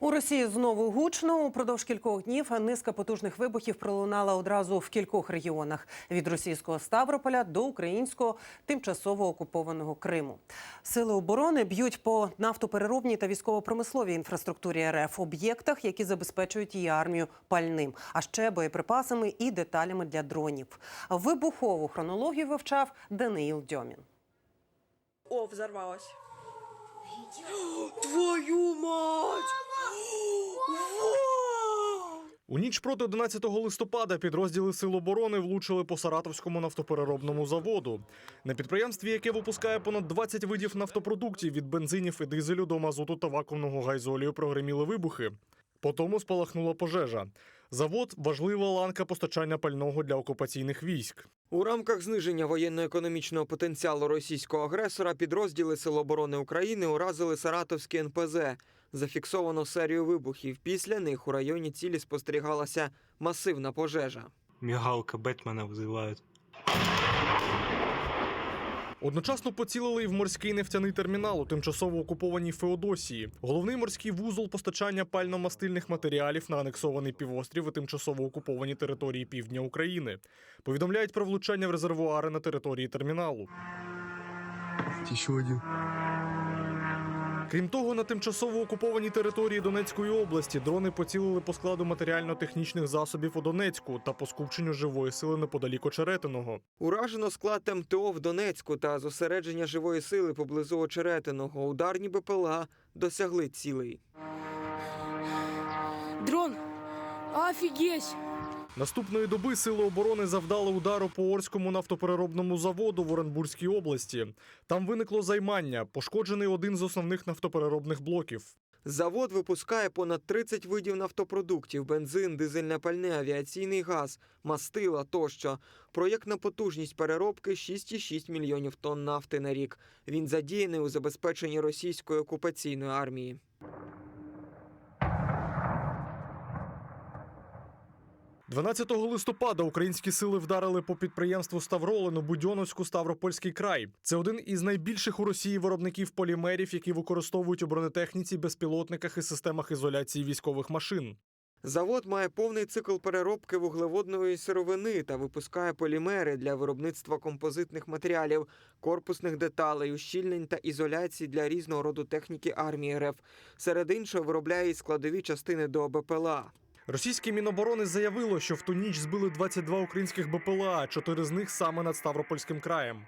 У Росії знову гучно. Упродовж кількох днів низка потужних вибухів пролунала одразу в кількох регіонах від російського Ставрополя до українського тимчасово окупованого Криму. Сили оборони б'ють по нафтопереробній та військово-промисловій інфраструктурі РФ, об'єктах, які забезпечують її армію пальним, а ще боєприпасами і деталями для дронів. Вибухову хронологію вивчав Даниїл Дьомін. О, взорвалась. Твою мать! У ніч проти 11 листопада підрозділи Сил оборони влучили по Саратовському нафтопереробному заводу. На підприємстві, яке випускає понад 20 видів нафтопродуктів від бензинів і дизелю до мазуту та вакуумного газолію, прогреміли вибухи. Потому спалахнула пожежа. Завод важлива ланка постачання пального для окупаційних військ. У рамках зниження воєнно-економічного потенціалу російського агресора підрозділи Сил оборони України уразили Саратовський НПЗ. Зафіксовано серію вибухів. Після них у районі цілі спостерігалася масивна пожежа. Мигалка Бетмена вызывают. Одночасно поцілили і в морський нефтяний термінал у тимчасово окупованій Феодосії. Головний морський вузол постачання пально-мастильних матеріалів на анексований півострів і тимчасово окуповані території півдня України. Повідомляють про влучання в резервуари на території терміналу. Еще один. Крім того, на тимчасово окупованій території Донецької області дрони поцілили по складу матеріально-технічних засобів у Донецьку та по скупченню живої сили неподалік Очеретиного. Уражено склад МТО в Донецьку та зосередження живої сили поблизу Очеретиного. Ударні БПЛА досягли цілей. Дрон! Офигеть! Наступної доби сили оборони завдали удару по Орському нафтопереробному заводу в Оренбурзькій області. Там виникло займання, пошкоджений один з основних нафтопереробних блоків. Завод випускає понад 30 видів нафтопродуктів: бензин, дизельне пальне, авіаційний газ, мастила тощо. Проєктна потужність переробки 6,6 мільйонів тонн нафти на рік. Він задіяний у забезпеченні російської окупаційної армії. – 12 листопада українські сили вдарили по підприємству Ставролину Будьоновську Ставропольський край. Це один із найбільших у Росії виробників полімерів, які використовують у бронетехніці, безпілотниках і системах ізоляції військових машин. Завод має повний цикл переробки вуглеводної сировини та випускає полімери для виробництва композитних матеріалів, корпусних деталей, ущільнень та ізоляції для різного роду техніки армії РФ. Серед іншого виробляє й складові частини до БПЛА. Російське міноборони заявило, що в ту ніч збили 22 українських БПЛА, чотири з них саме над Ставропольським краєм.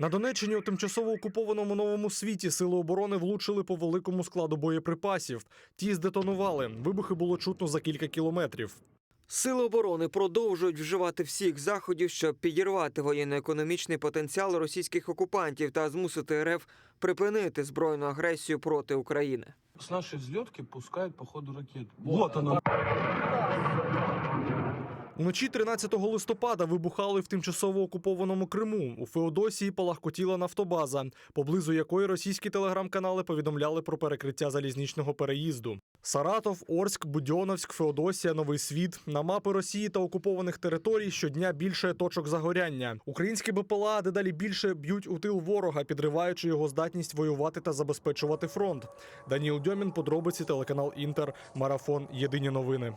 На Донеччині у тимчасово окупованому новому світі сили оборони влучили по великому складу боєприпасів. Ті здетонували. Вибухи було чутно за кілька кілометрів. Сили оборони продовжують вживати всіх заходів, щоб підірвати воєнно-економічний потенціал російських окупантів та змусити РФ припинити збройну агресію проти України. С нашей взлетки пускают по ходу ракет. Вот она. Уночі 13 листопада вибухали в тимчасово окупованому Криму. У Феодосії палахкотіла нафтобаза, поблизу якої російські телеграм-канали повідомляли про перекриття залізничного переїзду. Саратов, Орськ, Будьоновськ, Феодосія, Новий Світ. На мапи Росії та окупованих територій щодня більше точок загоряння. Українські БПЛА дедалі більше б'ють у тил ворога, підриваючи його здатність воювати та забезпечувати фронт. Даніл Дьомін, подробиці, телеканал Інтер, марафон. Єдині новини.